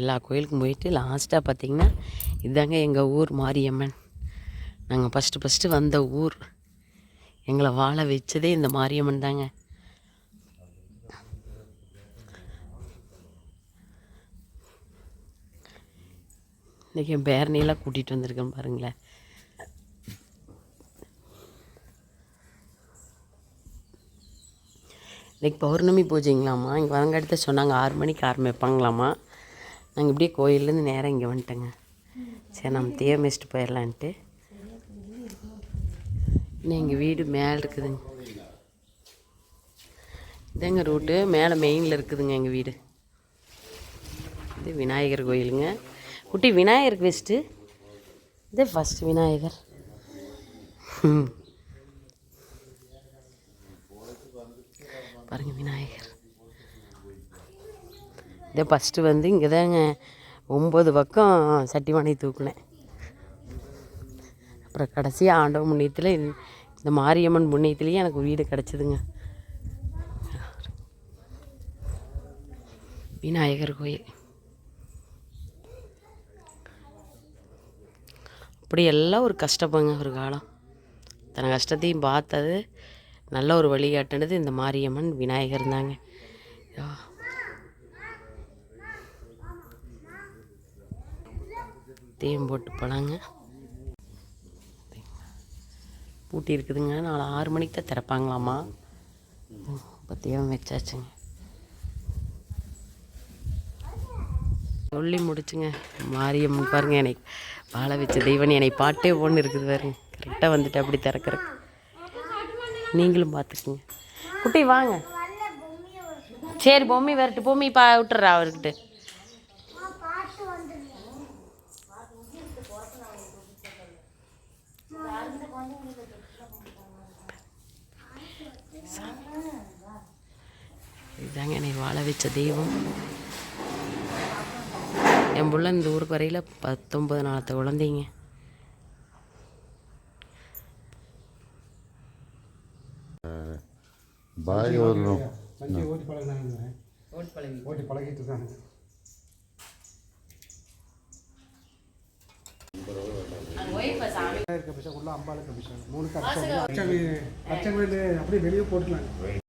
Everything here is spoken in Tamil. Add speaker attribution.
Speaker 1: எல்லா கோயிலுக்கும் போயிட்டு லாஸ்ட்டாக பார்த்தீங்கன்னா இதாங்க எங்கள் ஊர் மாரியம்மன். நாங்கள் ஃபஸ்ட்டு ஃபஸ்ட்டு வந்த ஊர். எங்களை வாழ வச்சதே இந்த மாரியம்மன் தாங்க. இன்றைக்கி என் பேரணியெல்லாம் கூட்டிகிட்டு வந்திருக்கேன் பாருங்களேன். இன்றைக்கி பௌர்ணமி பூஜைங்களாம்மா. இங்கே வரங்கடுத்த சொன்னாங்க ஆறு மணிக்கு ஆரம்பிப்பாங்களாம்மா. நாங்கள் இப்படியே கோயிலேருந்து நேராக இங்கே வந்துட்டோங்க. சரி நம்ம தேவை மிஸ்ட்டு போயிடலான்ட்டு. இன்னும் எங்கள் வீடு மேலே இருக்குதுங்க. இதேங்க ரூட்டு மேலே மெயினில் இருக்குதுங்க எங்கள் வீடு. இது விநாயகர் கோயிலுங்க. குட்டி விநாயகருக்கு பெஸ்ட்டு இது ஃபஸ்ட்டு விநாயகர். பாருங்கள் பாருங்க விநாயகர். இதே ஃபஸ்ட்டு வந்து இங்கே தாங்க ஒம்பது பக்கம் சட்டிவானை தூக்குனேன். அப்புறம் கடைசியாக ஆண்டவன் புண்ணியத்தில் இந்த- மாரியம்மன் புண்ணியத்துலேயே எனக்கு வீடு கிடச்சிதுங்க. விநாயகர் கோயில். அப்படி எல்லாம் ஒரு கஷ்டப்பங்க ஒரு காலம். தன கஷ்டத்தையும் பார்த்தது நல்ல ஒரு வழிகாட்டுனது இந்த மாரியம்மன் விநாயகர் தாங்க. ஐயோ. போட்டு போகலாங்க பூட்டி இருக்குதுங்க. நாலு ஆறு மணிக்கு தான் திறப்பாங்களாமா? இப்போ தேவம் வச்சாச்சுங்க சொல்லி முடிச்சுங்க. மாரியம்மன் பாருங்க என்னை வாழ வச்ச தெய்வன். என்னை பாட்டே ஒன்று இருக்குது பாருங்க. கரெக்டாக வந்துட்டு அப்படி திறக்கிறக்கு நீங்களும் பார்த்துக்குங்க குட்டி வாங்க. சரி பொம்மி வரட்டு. பொம்மி பா விட்டுறா அவர்கிட்ட. இதுதாங்க என்னை வாழ வச்ச தெய்வம். என் புள்ள இந்த ஊருக்கு வரையில் பத்தொம்பது நாளத்தை குழந்தைங்க.
Speaker 2: பாய் வரணும்
Speaker 3: வண்டி ஓட்டி ஓட்டி பழகிட்டு இருக்காங்க இருக்க பிசா உள்ள அம்பாளுக்கு பிசா மூணு அர்ச்சனை. அர்ச்சனை அப்படியே வெளியே போட்டுக்கலாம்